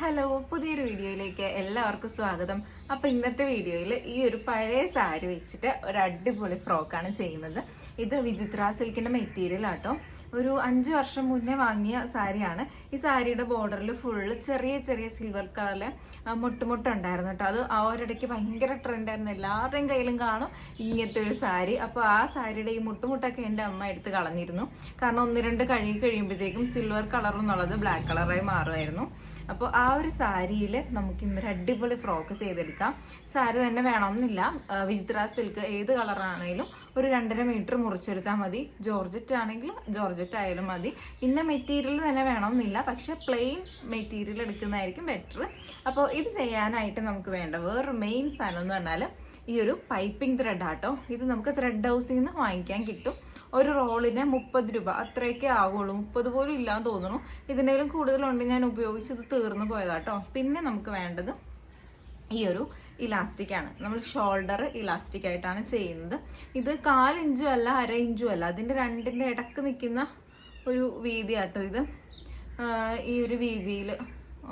Hello പുതിയൊരു വീഡിയോയിലേക്ക് എല്ലാവർക്കും സ്വാഗതം. അപ്പൊ ഇന്നത്തെ വീഡിയോയിൽ ഈ ഒരു പഴയ സാരി വെച്ചിട്ട് ഒരു അടിപൊളി ഫ്രോക്കാണ് ചെയ്യുന്നത്. ഇത് വിചിത്ര സിൽക്കിന്റെ മെറ്റീരിയൽ ആട്ടോ. ഒരു അഞ്ച് വർഷം മുന്നേ വാങ്ങിയ സാരിയാണ്. ഈ സാരിയുടെ ബോർഡറിൽ ഫുള്ള് ചെറിയ ചെറിയ സിൽവർ കളറിലെ മുട്ടുമുട്ടുണ്ടായിരുന്നു കേട്ടോ. അത് ആ ഒരിടയ്ക്ക് ഭയങ്കര ട്രെൻഡായിരുന്നു എല്ലാവരുടെയും കയ്യിലും കാണും ഇങ്ങനത്തെ ഒരു സാരി. അപ്പോൾ ആ സാരിയുടെ ഈ മുട്ടുമുട്ടൊക്കെ എന്റെ അമ്മ എടുത്ത് കളഞ്ഞിരുന്നു. കാരണം ഒന്ന് രണ്ട് കഴുകി കഴിയുമ്പോഴത്തേക്കും സിൽവർ കളർ എന്നുള്ളത് ബ്ലാക്ക് കളറായി മാറുമായിരുന്നു. അപ്പോൾ ആ ഒരു സാരിയിൽ നമുക്ക് ഇന്നൊരു അടിപൊളി ഫ്രോക്ക് ചെയ്തെടുക്കാം. സാരി തന്നെ വേണമെന്നില്ല. വിചിത്ര സിൽക്ക് ഏത് കളറാണെങ്കിലും ഒരു രണ്ടര മീറ്റർ മുറിച്ചെടുത്താൽ മതി. ജോർജറ്റ് ആണെങ്കിൽ ജോർജറ്റ് ആയാലും മതി. ഇന്ന മെറ്റീരിയൽ തന്നെ വേണമെന്നില്ല. പക്ഷെ പ്ലെയിൻ മെറ്റീരിയൽ എടുക്കുന്നതായിരിക്കും ബെറ്റർ അപ്പോൾ ഇത് ചെയ്യാനായിട്ട് നമുക്ക് വേണ്ട വേറൊരു മെയിൻ സാധനം എന്ന് പറഞ്ഞാൽ ഈ ഒരു പൈപ്പിംഗ് ത്രെഡ് ആട്ടോ. ഇത് നമുക്ക് ത്രെഡ് ഹൗസിൽ നിന്ന് വാങ്ങിക്കാൻ കിട്ടും. ഒരു റോളിന് മുപ്പത് രൂപ. അത്രയൊക്കെ ആവുള്ളൂ. മുപ്പത് പോലും ഇല്ലാന്ന് തോന്നുന്നു. ഇതിനേലും കൂടുതലുണ്ട്. ഞാൻ ഉപയോഗിച്ചത് തീർന്നു പോയതാട്ടോ. പിന്നെ നമുക്ക് വേണ്ടത് ഈ ഒരു ഇലാസ്റ്റിക് ആണ്. നമ്മൾ ഷോൾഡർ ഇലാസ്റ്റിക് ആയിട്ടാണ് ചെയ്യുന്നത്. ഇത് കാലിഞ്ചും അല്ല അര ഇഞ്ചും അല്ല. അതിന്റെ രണ്ടിന്റെ ഇടയ്ക്ക് നിൽക്കുന്ന ഒരു വീതി ആട്ടോ ഇത് ഈ ഒരു വീതിയിൽ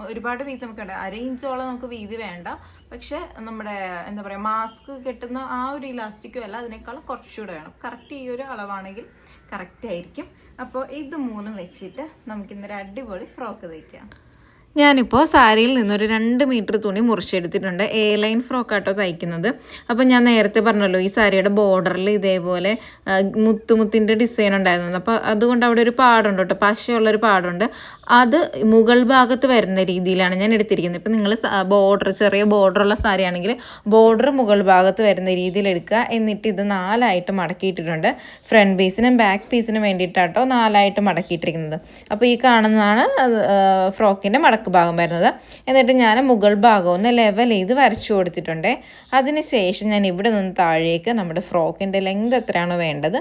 ഒരുപാട് വീതി നമുക്കുണ്ട്. അര ഇഞ്ചോളം നമുക്ക് വീതി വേണ്ട. പക്ഷെ നമ്മുടെ എന്താ പറയുക മാസ്ക് കെട്ടുന്ന ആ ഒരു ഇലാസ്റ്റിക്കും അല്ല അതിനേക്കാളും കുറച്ചുകൂടെ വേണം. കറക്റ്റ് ഈ ഒരു അളവാണെങ്കിൽ കറക്റ്റ് ആയിരിക്കും. അപ്പോൾ ഇത് മൂന്നും വെച്ചിട്ട് നമുക്കിന്നൊരു അടിപൊളി ഫ്രോക്ക് തയ്ക്കാം. ഞാനിപ്പോൾ സാരിയിൽ നിന്നൊരു രണ്ട് മീറ്റർ തുണി മുറിച്ചെടുത്തിട്ടുണ്ട്. എ ലൈൻ ഫ്രോക്കാട്ടോ തയ്ക്കുന്നത്. അപ്പോൾ ഞാൻ നേരത്തെ പറഞ്ഞല്ലോ ഈ സാരിയുടെ ബോർഡറിൽ ഇതേപോലെ മുത്തുമുത്തിന്റെ ഡിസൈൻ ഉണ്ടായിരുന്നു. അപ്പോൾ അതുകൊണ്ട് അവിടെ ഒരു പാടുണ്ട് കേട്ടോ പശയുള്ളൊരു പാടുണ്ട്. അത് മുകൾ ഭാഗത്ത് വരുന്ന രീതിയിലാണ് ഞാൻ എടുത്തിരിക്കുന്നത്. ഇപ്പം നിങ്ങൾ ബോർഡർ ചെറിയ ബോർഡറുള്ള സാരി ആണെങ്കിൽ ബോർഡർ മുകൾ ഭാഗത്ത് വരുന്ന രീതിയിൽ എടുക്കുക. എന്നിട്ട് ഇത് നാലായിട്ട് മടക്കിയിട്ടിട്ടുണ്ട്. ഫ്രണ്ട് പീസിനും ബാക്ക് പീസിനും വേണ്ടിയിട്ടാട്ടോ നാലായിട്ട് മടക്കിയിട്ടിരിക്കുന്നത്. അപ്പോൾ ഈ കാണുന്നതാണ് ഫ്രോക്കിന്റെ മടക്ക് ഭാഗം വരുന്നത്. എന്നിട്ട് ഞാൻ മുകൾ ഭാഗം ഒന്ന് ലെവൽ ചെയ്ത് വരച്ചു കൊടുത്തിട്ടുണ്ട്. അതിനുശേഷം ഞാൻ ഇവിടെ നിന്ന് താഴേക്ക് നമ്മുടെ ഫ്രോക്കിന്റെ ലെങ്ത് എത്രയാണോ വേണ്ടത്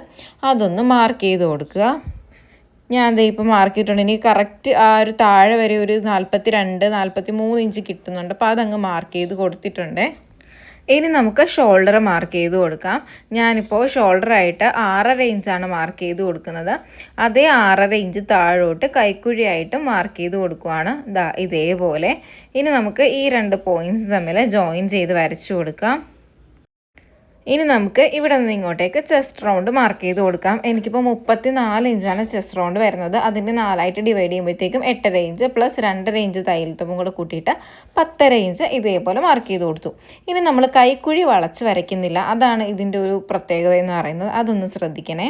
അതൊന്ന് മാർക്ക് ചെയ്ത് കൊടുക്കുക. ഞാൻ ദേ ഇപ്പോൾ മാർക്ക് ചെയ്തിട്ടുണ്ട്. ഇനി കറക്റ്റ് ആ ഒരു താഴെ വരെ ഒരു നാൽപ്പത്തി രണ്ട് നാൽപ്പത്തി മൂന്ന് ഇഞ്ച് കിട്ടുന്നുണ്ട്. അപ്പോൾ അതങ്ങ് മാർക്ക് ചെയ്ത് കൊടുത്തിട്ടുണ്ട്. ഇനി നമുക്ക് ഷോൾഡർ മാർക്ക് ചെയ്ത് കൊടുക്കാം. ഞാനിപ്പോൾ ഷോൾഡറായിട്ട് ആറര ഇഞ്ചാണ് മാർക്ക് ചെയ്ത് കൊടുക്കുന്നത്. അതേ ആറര ഇഞ്ച് താഴോട്ട് കൈക്കുഴിയായിട്ട് മാർക്ക് ചെയ്ത് കൊടുക്കുവാണ്. ഇതേപോലെ. ഇനി നമുക്ക് ഈ രണ്ട് പോയിന്റ്സ് തമ്മിൽ ജോയിൻ ചെയ്ത് വരച്ചു കൊടുക്കാം. ഇനി നമുക്ക് ഇവിടെ നിന്ന് ഇങ്ങോട്ടേക്ക് ചെസ്റ്റ് റൗണ്ട് മാർക്ക് ചെയ്ത് കൊടുക്കാം. എനിക്കിപ്പോൾ മുപ്പത്തി നാല് ഇഞ്ചാണ് ചെസ്റ്റ് റൗണ്ട് വരുന്നത്. അതിന്റെ നാലായിട്ട് ഡിവൈഡ് ചെയ്യുമ്പോഴത്തേക്കും എട്ടര ഇഞ്ച് പ്ലസ് രണ്ടര ഇഞ്ച് തൈലത്തും കൂടെ കൂട്ടിയിട്ട് പത്തര ഇഞ്ച് ഇതേപോലെ മാർക്ക് ചെയ്ത് കൊടുത്തു. ഇനി നമ്മൾ കൈക്കുഴി വളച്ച് വരയ്ക്കുന്നില്ല. അതാണ് ഇതിന്റെ ഒരു പ്രത്യേകത എന്ന് പറയുന്നത്. അതൊന്ന് ശ്രദ്ധിക്കണേ.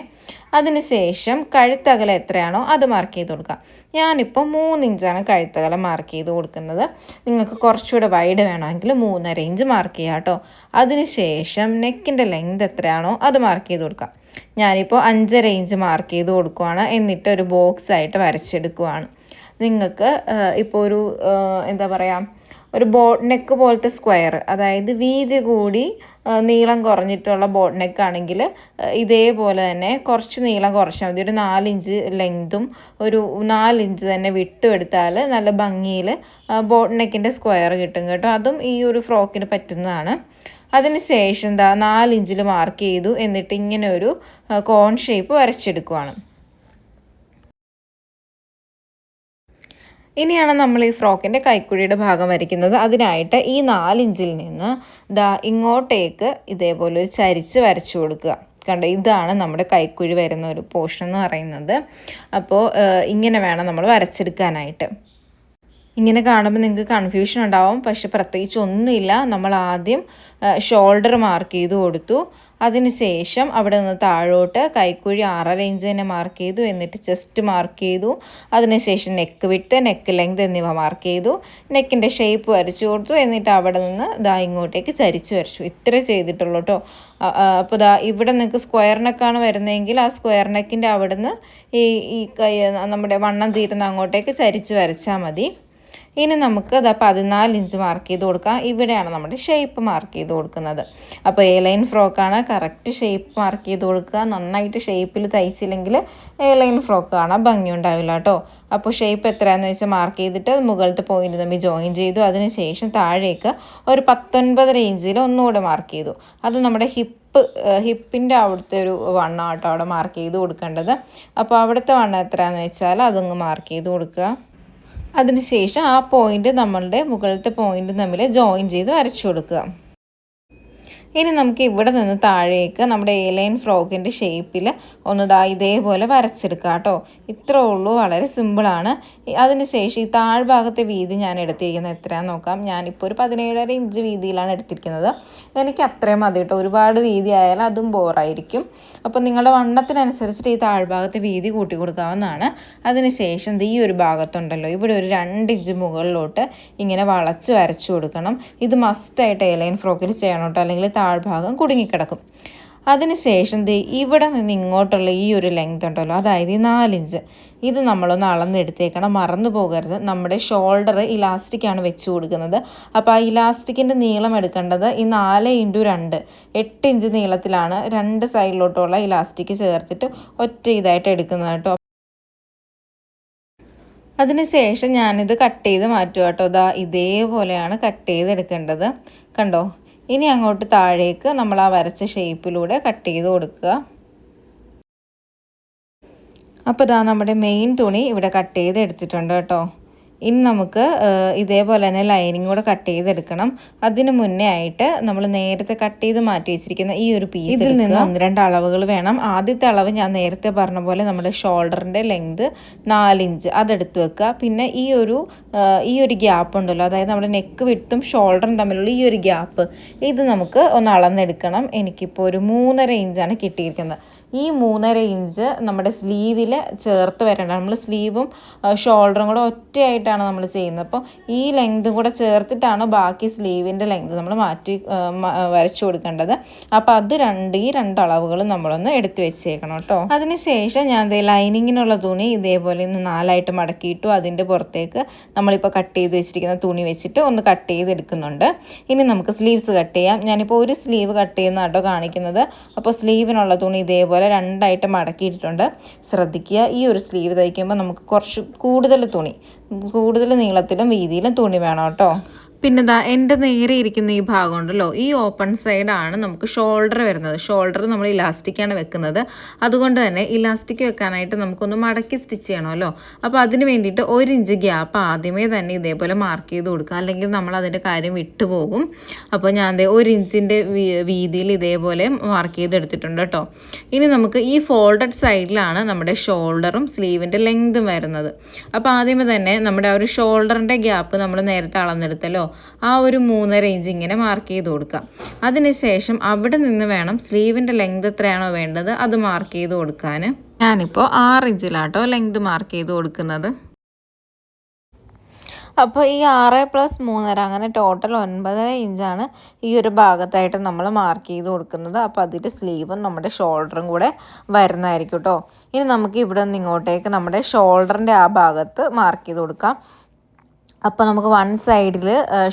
അതിനുശേഷം കഴുത്തകല എത്രയാണോ അത് മാർക്ക് ചെയ്ത് കൊടുക്കുക. ഞാനിപ്പോൾ മൂന്ന് ഇഞ്ചാണ് കഴുത്തകല മാർക്ക് ചെയ്ത് കൊടുക്കുന്നത്. നിങ്ങൾക്ക് കുറച്ചുകൂടെ വൈഡ് വേണമെങ്കിൽ മൂന്നര ഇഞ്ച് മാർക്ക് ചെയ്യാം കേട്ടോ. അതിനുശേഷം നെക്കിന്റെ ലെങ്ത് എത്രയാണോ അത് മാർക്ക് ചെയ്ത് കൊടുക്കുക. ഞാനിപ്പോൾ അഞ്ചര ഇഞ്ച് മാർക്ക് ചെയ്ത് കൊടുക്കുവാണ്. എന്നിട്ട് ഒരു ബോക്സ് ആയിട്ട് വരച്ചെടുക്കുവാണ്. നിങ്ങൾക്ക് ഇപ്പോൾ ഒരു എന്താ പറയുക ഒരു ബോട്ട് നെക്ക് പോലത്തെ സ്ക്വയർ അതായത് വീതി കൂടി നീളം കുറഞ്ഞിട്ടുള്ള ബോട്ട് നെക്ക് ആണെങ്കിൽ ഇതേപോലെ തന്നെ കുറച്ച് നീളം കുറച്ചാൽ മതി. ഒരു നാലിഞ്ച് ലെങ്തും ഒരു നാലിഞ്ച് തന്നെ വിട്ടും എടുത്താൽ നല്ല ഭംഗിയിൽ ബോട്ട് നെക്കിന്റെ സ്ക്വയർ കിട്ടും കേട്ടോ. അതും ഈ ഒരു ഫ്രോക്കിന് പറ്റുന്നതാണ്. അതിന് ശേഷം എന്താ നാലിഞ്ചിൽ മാർക്ക് ചെയ്തു. എന്നിട്ട് ഇങ്ങനെ ഒരു കോൺ ഷേപ്പ് വരച്ചെടുക്കുവാണ്. ഇനിയാണ് നമ്മൾ ഈ ഫ്രോക്കിന്റെ കൈക്കുഴിയുടെ ഭാഗം വരയ്ക്കുന്നത്. അതിനായിട്ട് ഈ നാലിഞ്ചിൽ നിന്ന് ദാ ഇങ്ങോട്ടേക്ക് ഇതേപോലെ ഒരു ചരിച്ച് വരച്ചു കൊടുക്കുക. കണ്ട ഇതാണ് നമ്മുടെ കൈക്കുഴി വരുന്ന ഒരു പോർഷൻ എന്ന് പറയുന്നത്. അപ്പോൾ ഇങ്ങനെ വേണം നമ്മൾ വരച്ചെടുക്കാനായിട്ട്. ഇങ്ങനെ കാണുമ്പോൾ നിങ്ങൾക്ക് കൺഫ്യൂഷൻ ഉണ്ടാവും. പക്ഷെ പ്രത്യേകിച്ച് ഒന്നുമില്ല. നമ്മൾ ആദ്യം ഷോൾഡർ മാർക്ക് ചെയ്ത് കൊടുത്തു. അതിനുശേഷം അവിടെ നിന്ന് താഴോട്ട് കൈക്കുഴി ആറര ഇഞ്ച് തന്നെ മാർക്ക് ചെയ്തു എന്നിട്ട് ചെസ്റ്റ് മാർക്ക് ചെയ്തു. അതിനുശേഷം നെക്ക് വിട്ട് നെക്ക് ലെങ്ത് എന്നിവ മാർക്ക് ചെയ്തു. നെക്കിന്റെ ഷേപ്പ് വരച്ചു കൊടുത്തു എന്നിട്ട് അവിടെ നിന്ന് ദാ ഇങ്ങോട്ടേക്ക് ചരിച്ച് വരച്ചു. ഇത്ര ചെയ്തിട്ടുള്ളൂ കേട്ടോ അപ്പോൾ ദാ ഇവിടെ നിങ്ങൾക്ക് സ്ക്വയർ നെക്കാണ് വരുന്നതെങ്കിൽ ആ സ്ക്വയർ നെക്കിന്റെ അവിടെ നിന്ന് ഈ ഈ നമ്മുടെ വണ്ണം തീരുന്ന അങ്ങോട്ടേക്ക് ചരിച്ച് വരച്ചാൽ മതി. ഇനി നമുക്ക് അത് പതിനാല് ഇഞ്ച് മാർക്ക് ചെയ്ത് കൊടുക്കാം. ഇവിടെയാണ് നമ്മുടെ ഷേപ്പ് മാർക്ക് ചെയ്ത് കൊടുക്കുന്നത്. അപ്പോൾ എ ലൈൻ ഫ്രോക്കാണ് കറക്റ്റ് ഷേപ്പ് മാർക്ക് ചെയ്ത് കൊടുക്കുക. നന്നായിട്ട് ഷേപ്പിൽ തയ്ച്ചില്ലെങ്കിൽ എ ലൈൻ ഫ്രോക്ക് കാണാൻ ഭംഗി ഉണ്ടാവില്ല കേട്ടോ അപ്പോൾ ഷേപ്പ് എത്രയാണെന്ന് വെച്ചാൽ മാർക്ക് ചെയ്തിട്ട് മുകളിലത്തെ പോയിന്റ് തമ്മിൽ ജോയിൻ ചെയ്തു. അതിന് ശേഷം താഴേക്ക് ഒരു പത്തൊൻപതര ഇഞ്ചിൽ ഒന്നുകൂടെ മാർക്ക് ചെയ്തു. അത് നമ്മുടെ ഹിപ്പ് ഹിപ്പിന്റെ അവിടുത്തെ ഒരു വണ്ണം ആട്ടോ അവിടെ മാർക്ക് ചെയ്ത് കൊടുക്കേണ്ടത്. അപ്പോൾ അവിടുത്തെ വണ്ണം എത്രയാണെന്ന് വെച്ചാൽ അതങ്ങ് മാർക്ക് ചെയ്ത് കൊടുക്കുക. അതിനുശേഷം ആ പോയിന്റ് നമ്മളുടെ മുകളിലത്തെ പോയിന്റ് തമ്മിൽ ജോയിൻ ചെയ്ത് വരച്ചു കൊടുക്കുക. ഇനി നമുക്ക് ഇവിടെ നിന്ന് താഴേക്ക് നമ്മുടെ എ ലൈൻ ഫ്രോക്കിന്റെ ഷേപ്പിൽ ഒന്ന് ഇതേപോലെ വരച്ചെടുക്കാം കേട്ടോ. ഇത്രേ ഉള്ളൂ വളരെ സിമ്പിളാണ് അതിനുശേഷം ഈ താഴ്ഭാഗത്തെ വീതി ഞാൻ എടുത്തിരിക്കുന്നത് എത്രയാണെന്ന് നോക്കാം. ഞാനിപ്പോൾ ഒരു പതിനേഴര ഇഞ്ച് വീതിയിലാണ് എടുത്തിരിക്കുന്നത്. എനിക്ക് അത്രയും മതി കേട്ടോ. ഒരുപാട് വീതി ആയാൽ അതും ബോറായിരിക്കും. അപ്പോൾ നിങ്ങളുടെ വണ്ണത്തിനനുസരിച്ചിട്ട് ഈ താഴ്ഭാഗത്തെ വീതി കൂട്ടി കൊടുക്കാവുന്നതാണ് അതിനുശേഷം ഈ ഒരു ഭാഗത്തുണ്ടല്ലോ. ഇവിടെ ഒരു രണ്ട് ഇഞ്ച് മുകളിലോട്ട് ഇങ്ങനെ വളച്ച് വരച്ചു കൊടുക്കണം. ഇത് മസ്റ്റായിട്ട് ഏലൈൻ ഫ്രോക്കിൽ ചെയ്യണം കേട്ടോ. അല്ലെങ്കിൽ താഴ്ഭാഗം കുടുങ്ങിക്കിടക്കും. അതിനുശേഷം ദേ ഇവിടെ നിന്ന് ഇങ്ങോട്ടുള്ള ഈ ഒരു ലെങ്ത് ഉണ്ടല്ലോ അതായത് ഈ നാലിഞ്ച് ഇത് നമ്മളൊന്ന് അളന്നെടുത്തേക്കണം മറന്നു പോകരുത്. നമ്മുടെ ഷോൾഡർ ഇലാസ്റ്റിക്കാണ് വെച്ച് കൊടുക്കുന്നത്. അപ്പോൾ ആ ഇലാസ്റ്റിക്കിന്റെ നീളം എടുക്കേണ്ടത് ഈ നാല് ഇന്റു രണ്ട്. എട്ട് ഇഞ്ച് നീളത്തിലാണ് രണ്ട് സൈഡിലോട്ടുള്ള ഇലാസ്റ്റിക് ചേർത്തിട്ട് ഒറ്റ ഇതായിട്ട് എടുക്കുന്നത് കേട്ടോ. അതിനുശേഷം ഞാനിത് കട്ട് ചെയ്ത് മാറ്റുക കേട്ടോ. ഇതാ ഇതേപോലെയാണ് കട്ട് ചെയ്തെടുക്കേണ്ടത്. കണ്ടോ? ഇനി അങ്ങോട്ട് താഴേക്ക് നമ്മൾ ആ വരച്ച ഷേപ്പിലൂടെ കട്ട് ചെയ്ത് കൊടുക്കുക. അപ്പോൾ ഇതാ നമ്മുടെ മെയിൻ തുണി ഇവിടെ കട്ട് ചെയ്ത് എടുത്തിട്ടുണ്ട് കേട്ടോ. ഇനി നമുക്ക് ഇതേപോലെ തന്നെ ലൈനിങ് കൂടെ കട്ട് ചെയ്തെടുക്കണം. അതിന് മുന്നേ ആയിട്ട് നമ്മൾ നേരത്തെ കട്ട് ചെയ്ത് മാറ്റി വെച്ചിരിക്കുന്ന ഈ ഒരു പീസ് ഇതിൽ നിന്ന് ഒന്ന് രണ്ട് അളവുകൾ വേണം. ആദ്യത്തെ അളവ് ഞാൻ നേരത്തെ പറഞ്ഞ പോലെ നമ്മുടെ ഷോൾഡറിന്റെ ലെങ്ത് നാലിഞ്ച് അതെടുത്ത് വെക്കുക. പിന്നെ ഈ ഒരു ഈ ഒരു ഗ്യാപ്പ് ഉണ്ടല്ലോ അതായത് നമ്മുടെ നെക്ക് വിട്ടും ഷോൾഡറും തമ്മിലുള്ള ഈ ഒരു ഗ്യാപ്പ് ഇത് നമുക്ക് ഒന്ന് അളന്നെടുക്കണം. എനിക്കിപ്പോൾ ഒരു മൂന്നര ഇഞ്ചാണ് കിട്ടിയിരിക്കുന്നത്. ഈ മൂന്നര ഇഞ്ച് നമ്മുടെ സ്ലീവിൽ ചേർത്ത് വരേണ്ട. നമ്മൾ സ്ലീവും ഷോൾഡറും കൂടെ ഒറ്റയായിട്ടാണ് നമ്മൾ ചെയ്യുന്നത്. അപ്പോൾ ഈ ലെങ്തും കൂടെ ചേർത്തിട്ടാണ് ബാക്കി സ്ലീവിന്റെ ലെങ്ത് നമ്മൾ മാറ്റി വരച്ചു കൊടുക്കേണ്ടത്. അപ്പോൾ അത് രണ്ട് ഈ രണ്ട് അളവുകൾ നമ്മളൊന്ന് എടുത്ത് വെച്ചേക്കണം കേട്ടോ. അതിനുശേഷം ഞാൻ ദേ ലൈനിങ്ങിനുള്ള തുണി ഇതേപോലെ ഒന്ന് നാലായിട്ട് മടക്കിയിട്ടു അതിന്റെ പുറത്തേക്ക് നമ്മളിപ്പോൾ കട്ട് ചെയ്ത് വെച്ചിരിക്കുന്ന തുണി വെച്ചിട്ട് ഒന്ന് കട്ട് ചെയ്തെടുക്കുന്നുണ്ട് ഇനി നമുക്ക് സ്ലീവ്സ് കട്ട് ചെയ്യാം. ഞാനിപ്പോൾ ഒരു സ്ലീവ് കട്ട് ചെയ്യുന്ന കേട്ടോ കാണിക്കുന്നത് അപ്പോൾ സ്ലീവിനുള്ള തുണി ഇതേപോലെ രണ്ടായിട്ട് മടക്കിയിട്ടുണ്ട് ശ്രദ്ധിക്കുക. ഈ ഒരു സ്ലീവ് തയ്ക്കുമ്പോൾ നമുക്ക് കുറച്ച് കൂടുതൽ തുണി കൂടുതൽ നീളത്തിലും വീതിയിലും തുണി വേണം കേട്ടോ. പിന്നെ ദാ എന്റെ നേരെ ഇരിക്കുന്ന ഈ ഭാഗം ഉണ്ടല്ലോ ഈ ഓപ്പൺ സൈഡാണ് നമുക്ക് ഷോൾഡർ വരുന്നത്. ഷോൾഡർ നമ്മൾ ഇലാസ്റ്റിക്കാണ് വെക്കുന്നത്. അതുകൊണ്ട് തന്നെ ഇലാസ്റ്റിക് വെക്കാനായിട്ട് നമുക്കൊന്ന് മടക്കി സ്റ്റിച്ച് ചെയ്യണമല്ലോ അപ്പോൾ അതിന് വേണ്ടിയിട്ട് ഒരു ഇഞ്ച് ഗ്യാപ്പ് ആദ്യമേ തന്നെ ഇതേപോലെ മാർക്ക് ചെയ്ത് കൊടുക്കുക. അല്ലെങ്കിൽ നമ്മൾ അതിന്റെ കാര്യം വിട്ടുപോകും അപ്പോൾ ഞാൻ ദേ ഒരു ഇഞ്ചിന്റെ വീതിയിൽ ഇതേപോലെ മാർക്ക് ചെയ്തെടുത്തിട്ടുണ്ട് കേട്ടോ. ഇനി നമുക്ക് ഈ ഫോൾഡഡ് സൈഡിലാണ് നമ്മുടെ ഷോൾഡറും സ്ലീവിന്റെ ലെങ്തും വരുന്നത്. അപ്പോൾ ആദ്യമേ തന്നെ നമ്മുടെ ആ ഒരു ഷോൾഡറിന്റെ ഗ്യാപ്പ് നമ്മൾ നേരത്തെ അളന്നെടുത്തല്ലോ. ആ ഒരു മൂന്നര ഇഞ്ച് ഇങ്ങനെ മാർക്ക് ചെയ്ത് കൊടുക്കാം. അതിനുശേഷം അവിടെ നിന്ന് വേണം സ്ലീവിന്റെ ലെങ്ത് എത്രയാണോ വേണ്ടത് അത് മാർക്ക് ചെയ്ത് കൊടുക്കാൻ ഞാനിപ്പോൾ ആറ് ഇഞ്ചിലാട്ടോ ലെങ്ത് മാർക്ക് ചെയ്ത് കൊടുക്കുന്നത്. അപ്പോൾ ഈ ആറ് പ്ലസ് മൂന്നര അങ്ങനെ ടോട്ടൽ ഒൻപതര ഇഞ്ചാണ് ഈ ഒരു ഭാഗത്തായിട്ട് നമ്മൾ മാർക്ക് ചെയ്ത് കൊടുക്കുന്നത്. അപ്പോൾ അതിൽ സ്ലീവും നമ്മുടെ ഷോൾഡറും കൂടെ വരുന്നതായിരിക്കും കേട്ടോ ഇനി നമുക്ക് ഇവിടെ നിന്ന് ഇങ്ങോട്ടേക്ക് നമ്മുടെ ഷോൾഡറിന്റെ ആ ഭാഗത്ത് മാർക്ക് ചെയ്ത് കൊടുക്കാം. അപ്പോൾ നമുക്ക് വൺ സൈഡിൽ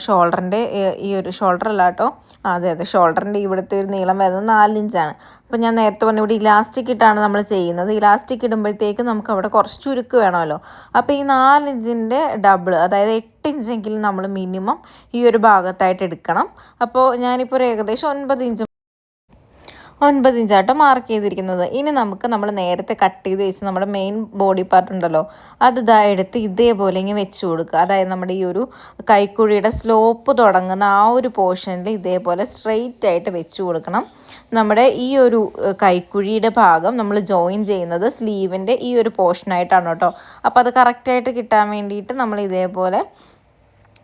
ഷോൾഡറിന്റെ ഈ ഒരു ഷോൾഡർ അല്ല കേട്ടോ. അതെ അതെ ഷോൾഡറിന്റെ ഇവിടുത്തെ ഒരു നീളം വരുന്നത് നാലിഞ്ചാണ്. അപ്പോൾ ഞാൻ നേരത്തെ പറഞ്ഞ ഇവിടെ ഇലാസ്റ്റിക് ഇട്ടാണ് നമ്മൾ ചെയ്യുന്നത്. ഇലാസ്റ്റിക് ഇടുമ്പോഴത്തേക്ക് നമുക്ക് അവിടെ കുറച്ച് ചുരുക്ക് വേണമല്ലോ. അപ്പോൾ ഈ നാലിഞ്ചിന്റെ ഡബിൾ അതായത് എട്ട് ഇഞ്ചെങ്കിലും നമ്മൾ മിനിമം ഈ ഒരു ഭാഗത്തായിട്ട് എടുക്കണം. അപ്പോൾ ഞാനിപ്പോൾ ഒരു ഏകദേശം ഒൻപത് ഇഞ്ച് ഒൻപത് ഇഞ്ചാട്ടോ മാർക്ക് ചെയ്തിരിക്കുന്നത്. ഇനി നമുക്ക് നമ്മൾ നേരത്തെ കട്ട് ചെയ്ത് വെച്ച് നമ്മുടെ മെയിൻ ബോഡി പാർട്ട് ഉണ്ടല്ലോ അത് ഇതാ എടുത്ത് ഇതേപോലെ ഇങ്ങനെ വെച്ച് കൊടുക്കുക. അതായത് നമ്മുടെ ഈ ഒരു കൈക്കുഴിയുടെ സ്ലോപ്പ് തുടങ്ങുന്ന ആ ഒരു പോർഷനിൽ ഇതേപോലെ സ്ട്രെയിറ്റ് ആയിട്ട് വെച്ച് കൊടുക്കണം. നമ്മുടെ ഈ ഒരു കൈക്കുഴിയുടെ ഭാഗം നമ്മൾ ജോയിൻ ചെയ്യുന്നത് സ്ലീവിന്റെ ഈ ഒരു പോർഷനായിട്ടാണ് കേട്ടോ. അപ്പോൾ അത് കറക്റ്റായിട്ട് കിട്ടാൻ വേണ്ടിയിട്ട് നമ്മൾ ഇതേപോലെ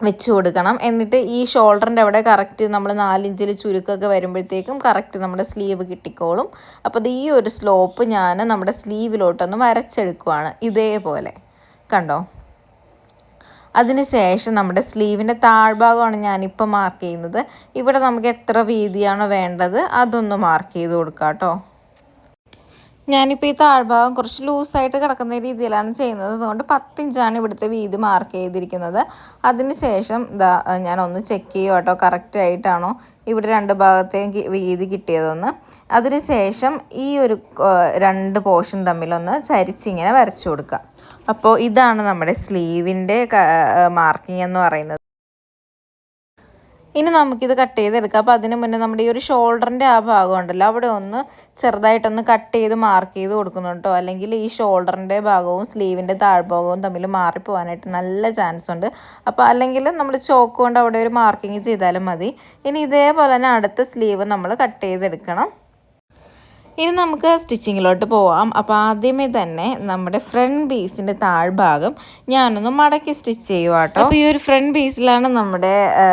വെച്ച് കൊടുക്കണം. എന്നിട്ട് ഈ ഷോൾഡറിന്റെ അവിടെ കറക്റ്റ് നമ്മൾ നാലിഞ്ചിൽ ചുരുക്കമൊക്കെ വരുമ്പോഴത്തേക്കും കറക്റ്റ് നമ്മുടെ സ്ലീവ് കിട്ടിക്കോളും. അപ്പോൾ ഈ ഒരു സ്ലോപ്പ് ഞാൻ നമ്മുടെ സ്ലീവിലോട്ടൊന്ന് വരച്ചെടുക്കുവാണ് ഇതേപോലെ. കണ്ടോ? അതിനുശേഷം നമ്മുടെ സ്ലീവിന്റെ താഴ്ഭാഗമാണ് ഞാനിപ്പോൾ മാർക്ക് ചെയ്യുന്നത്. ഇവിടെ നമുക്ക് എത്ര വീതിയാണോ വേണ്ടത് അതൊന്ന് മാർക്ക് ചെയ്ത് കൊടുക്കാം കേട്ടോ ഞാനിപ്പോൾ ഈ താഴ്ഭാഗം കുറച്ച് ലൂസായിട്ട് കിടക്കുന്ന രീതിയിലാണ് ചെയ്യുന്നത്. അതുകൊണ്ട് പത്തിഞ്ചാണ് ഇവിടുത്തെ വീതി മാർക്ക് ചെയ്തിരിക്കുന്നത്. അതിനുശേഷം ഇതാ ഞാനൊന്ന് ചെക്ക് ചെയ്യും കേട്ടോ. കറക്റ്റായിട്ടാണോ ഇവിടെ രണ്ട് ഭാഗത്തെയും വീതി കിട്ടിയതെന്ന്. അതിനുശേഷം ഈ ഒരു രണ്ട് പോർഷൻ തമ്മിലൊന്ന് ചരിച്ചിങ്ങനെ വരച്ചു കൊടുക്കുക അപ്പോൾ ഇതാണ് നമ്മുടെ സ്ലീവിന്റെ മാർക്കിംഗ് എന്ന് പറയുന്നത്. ഇനി നമുക്കിത് കട്ട് ചെയ്തെടുക്കാം. അപ്പോൾ അതിന് മുന്നേ നമ്മുടെ ഈ ഒരു ഷോൾഡറിന്റെ ആ ഭാഗം ഉണ്ടല്ലോ അവിടെ ഒന്ന് ചെറുതായിട്ടൊന്ന് കട്ട് ചെയ്ത് മാർക്ക് ചെയ്ത് കൊടുക്കുന്നുണ്ടോ അല്ലെങ്കിൽ ഈ ഷോൾഡറിന്റെ ഭാഗവും സ്ലീവിന്റെ താഴ്ഭാഗവും തമ്മിൽ മാറിപ്പോവാനായിട്ട് നല്ല ചാൻസ് ഉണ്ട്. അപ്പോൾ അല്ലെങ്കിൽ നമ്മൾ ചോക്ക് കൊണ്ട് അവിടെ ഒരു മാർക്കിങ് ചെയ്താലും മതി. ഇനി ഇതേപോലെ തന്നെ അടുത്ത സ്ലീവ് നമ്മൾ കട്ട് ചെയ്തെടുക്കണം. ഇനി നമുക്ക് സ്റ്റിച്ചിങ്ങിലോട്ട് പോവാം. അപ്പോൾ ആദ്യമേ തന്നെ നമ്മുടെ ഫ്രണ്ട് പീസിന്റെ താഴ്ഭാഗം ഞാനൊന്ന് മടക്കി സ്റ്റിച്ച് ചെയ്യുക കേട്ടോ അപ്പോൾ ഈ ഒരു ഫ്രണ്ട് പീസിലാണ് നമ്മുടെ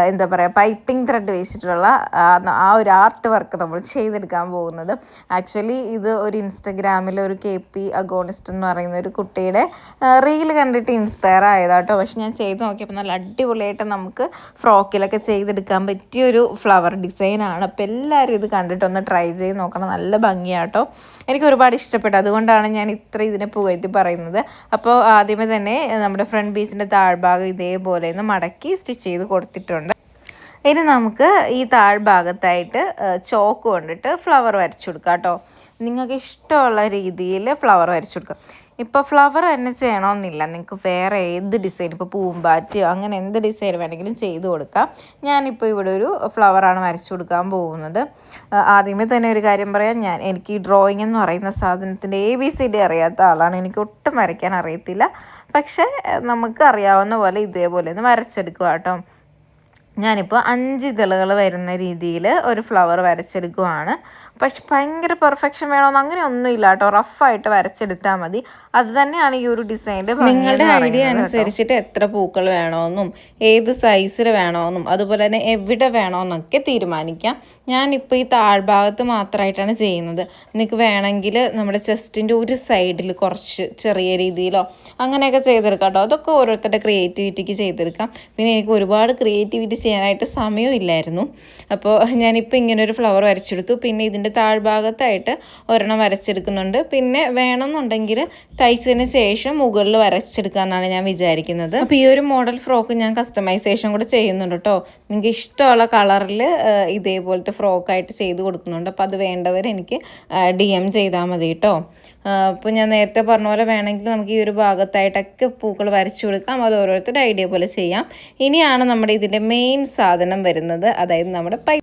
എന്താ പറയുക പൈപ്പിംഗ് ത്രെഡ് വെച്ചിട്ടുള്ള ആ, ഒരു ആർട്ട് വർക്ക് നമ്മൾ ചെയ്തെടുക്കാൻ പോകുന്നത്. ആക്ച്വലി ഇത് ഒരു ഇൻസ്റ്റഗ്രാമിൽ ഒരു കെ പി അഗോണിസ്റ്റ് എന്ന് പറയുന്ന ഒരു കുട്ടിയുടെ റീൽ കണ്ടിട്ട് ഇൻസ്പയർ ആയതാട്ടോ പക്ഷെ ഞാൻ ചെയ്ത് നോക്കിയപ്പോൾ നല്ല അടിപൊളിയായിട്ട് നമുക്ക് ഫ്രോക്കിലൊക്കെ ചെയ്തെടുക്കാൻ പറ്റിയ ഒരു ഫ്ലവർ ഡിസൈനാണ് അപ്പോൾ എല്ലാവരും ഇത് കണ്ടിട്ടൊന്ന് ട്രൈ ചെയ്ത് നോക്കണം. നല്ല ഭംഗിയാട്ടോ എനിക്ക് ഒരുപാട് ഇഷ്ടപ്പെട്ടു. അതുകൊണ്ടാണ് ഞാൻ ഇത്ര ഇതിനെ പുകഴ്ത്തി പറയുന്നത്. അപ്പോൾ ആദ്യമേ തന്നെ നമ്മുടെ ഫ്രണ്ട് പീസിന്റെ താഴ്ഭാഗം ഇതേപോലെ ഒന്ന് മടക്കി സ്റ്റിച്ച് ചെയ്ത് കൊടുത്തിട്ടുണ്ട്. ഇനി നമുക്ക് ഈ താഴ്ഭാഗത്തായിട്ട് ചോക്ക് കൊണ്ടിട്ട് ഫ്ലവർ വരച്ചു കൊടുക്കാം കേട്ടോ നിങ്ങൾക്ക് ഇഷ്ടമുള്ള രീതിയിൽ ഫ്ലവർ വരച്ചു കൊടുക്കാം. ഇപ്പോൾ ഫ്ലവർ തന്നെ ചെയ്യണമെന്നില്ല നിങ്ങൾക്ക് വേറെ ഏത് ഡിസൈൻ ഇപ്പോൾ പൂമ്പാറ്റ് അങ്ങനെ എന്ത് ഡിസൈൻ വേണമെങ്കിലും ചെയ്ത് കൊടുക്കാം. ഞാനിപ്പോൾ ഇവിടെ ഒരു ഫ്ലവറാണ് വരച്ചു കൊടുക്കാൻ പോകുന്നത്. ആദ്യമേ തന്നെ ഒരു കാര്യം പറയാം. ഞാൻ എനിക്ക് ഈ ഡ്രോയിങ് എന്ന് പറയുന്ന സാധനത്തിന്റെ എ ബി സി ഡി അറിയാത്ത ആളാണ്. എനിക്ക് ഒട്ടും വരയ്ക്കാൻ അറിയത്തില്ല. പക്ഷേ നമുക്ക് അറിയാവുന്ന പോലെ ഇതേപോലെ ഒന്ന് വരച്ചെടുക്കുക കേട്ടോ ഞാനിപ്പോൾ അഞ്ച് ഇതളുകൾ വരുന്ന രീതിയിൽ ഒരു ഫ്ലവർ വരച്ചെടുക്കുവാണ്. പക്ഷെ ഭയങ്കര പെർഫെക്ഷൻ വേണമെന്ന് അങ്ങനെ ഒന്നുമില്ല കേട്ടോ. റഫായിട്ട് വരച്ചെടുത്താൽ മതി. അത് തന്നെയാണ് ഈ ഒരു ഡിസൈന്റെ നിങ്ങളുടെ ഐഡിയ അനുസരിച്ചിട്ട് എത്ര പൂക്കൾ വേണമെന്നും ഏത് സൈസിൽ വേണമെന്നും അതുപോലെ തന്നെ എവിടെ വേണമെന്നൊക്കെ തീരുമാനിക്കാം. ഞാൻ ഞാനിപ്പോൾ ഈ താഴ്ഭാഗത്ത് മാത്രമായിട്ടാണ് ചെയ്യുന്നത്. നിങ്ങൾക്ക് വേണമെങ്കിൽ നമ്മുടെ ചെസ്റ്റിന്റെ ഒരു സൈഡിൽ കുറച്ച് ചെറിയ രീതിയിലോ അങ്ങനെയൊക്കെ ചെയ്തെടുക്കാം കേട്ടോ. അതൊക്കെ ഓരോരുത്തരുടെ ക്രിയേറ്റിവിറ്റിക്ക് ചെയ്തെടുക്കാം. പിന്നെ എനിക്ക് ഒരുപാട് ക്രിയേറ്റിവിറ്റി ചെയ്യാനായിട്ട് സമയമില്ലായിരുന്നു ഇല്ലായിരുന്നു. അപ്പോൾ ഞാനിപ്പോൾ ഇങ്ങനെ ഒരു ഫ്ലവർ വരച്ചെടുത്തു. പിന്നെ ഇതിന്റെ താഴ്ഭാഗത്തായിട്ട് ഒരെണ്ണം വരച്ചെടുക്കുന്നുണ്ട്. പിന്നെ വേണമെന്നുണ്ടെങ്കിൽ തയ്ച്ചതിന് ശേഷം മുകളിൽ വരച്ചെടുക്കാമെന്നാണ് ഞാൻ വിചാരിക്കുന്നത്. അപ്പോൾ ഈ ഒരു മോഡൽ ഫ്രോക്ക് ഞാൻ കസ്റ്റമൈസേഷൻ കൂടെ ചെയ്യുന്നുണ്ട് കേട്ടോ. നിങ്ങൾക്ക് ഇഷ്ടമുള്ള കളറിൽ ഇതേപോലത്തെ ഫ്രോക്കായിട്ട് ചെയ്ത് കൊടുക്കുന്നുണ്ട്. അപ്പോൾ അത് വേണ്ടവർ എനിക്ക് ഡി എം ചെയ്താൽ മതി കേട്ടോ. അപ്പോൾ ഞാൻ നേരത്തെ പറഞ്ഞ പോലെ വേണമെങ്കിൽ നമുക്ക് ഈ ഒരു ഭാഗത്തായിട്ടൊക്കെ പൂക്കൾ വരച്ചു കൊടുക്കാം. അത് ഓരോരുത്തരുടെ ഐഡിയ പോലെ ചെയ്യാം. ഇനിയാണ് നമ്മുടെ ഇതിന്റെ മെയിൻ സാധനം വരുന്നത്. അതായത് നമ്മുടെ പൈ